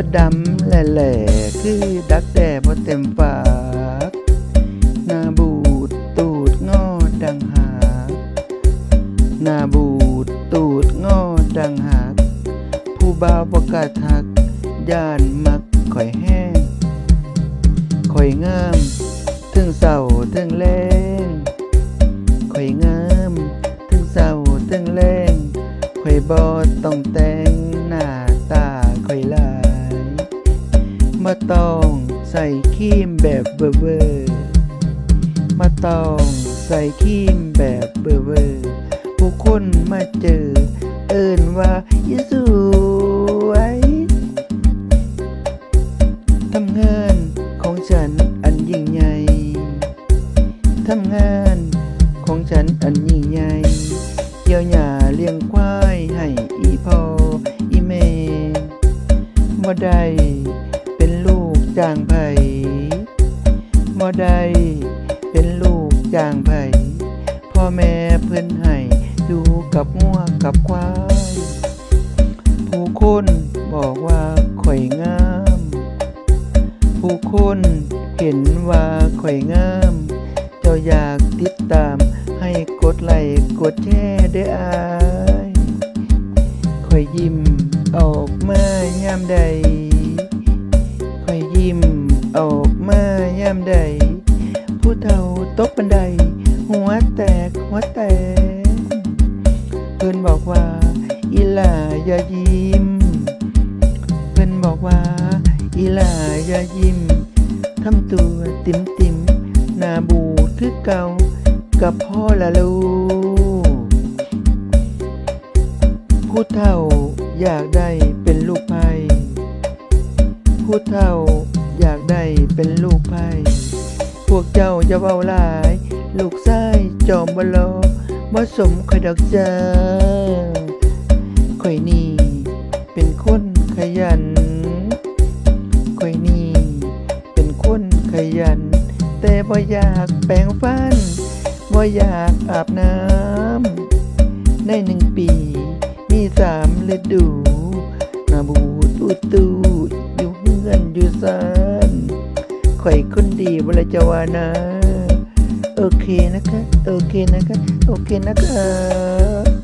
ตัวดำแหล่ๆคือดักแด่พอเต็มปากหน้าบูดตูดงอดังหากหน้าบูดตูดงอดังหากผู้บ่าวประกาศทักย่านมักข่อยแห้งข่อยงามถึงเศร้าถึงแรงข่อยงามถึงเศร้าถึงแรงข่อยบ่ต้องแต่งหน้าตาข่อยลา มาตองใส่ครีมแบบเบอร์เบอร์มาตองใส่ครีมแบบเบอร์เบอร์ผู้คนมาเจอ เอิ้นว่าอีสวยทำงานของฉันอันยิ่งใหญ่ทำงานของฉันอันยิ่งใหญ่ จ้างไผบ่ได้เป็นลูกจ้างไผพ่อแม่เพิ่นให้อยู่กับงัวกับควาย ผู้คนบอกว่าข่อยงาม ผู้คนเห็นว่าข่อยงาม เจ้าอยากติดตามให้กดไลค์กดแชร์ได้อายข่อยยิ้มออกมายามใดข่อยยิ้ม ออกมายามใด ผู้เฒ่าตกบันได หัวแตกหัวแตก เพิ่อนบอกว่า อีหล่าอย่ายิ้ม เพิ่อนบอกว่า อีหล่าอย่ายิ้มทำตัวติมติมหน้าบูดคือเก่ากับพ่อละลูกผู้เฒ่าอยากได้เป็นลูกไผ่ผู้เฒ่า เป็นลูกไผ่พวกเจ้าจะเว้าหลาย ลูกชายจอมบลอบ่สมขอยดอกจ้าข่อยนี่เป็นคนขยันข่อยนี่เป็นคนขยัน แต่บ่อยากแปรงฟันบ่อยากอาบน้ำในหนึ่งปี มีสามฤดูหนาบูดอุดตูอยู่เฮือนอยู่ซา ข่อยคนดีเวลาจะวานะ โอเคนะคะ โอเคนะคะ โอเคนะคะ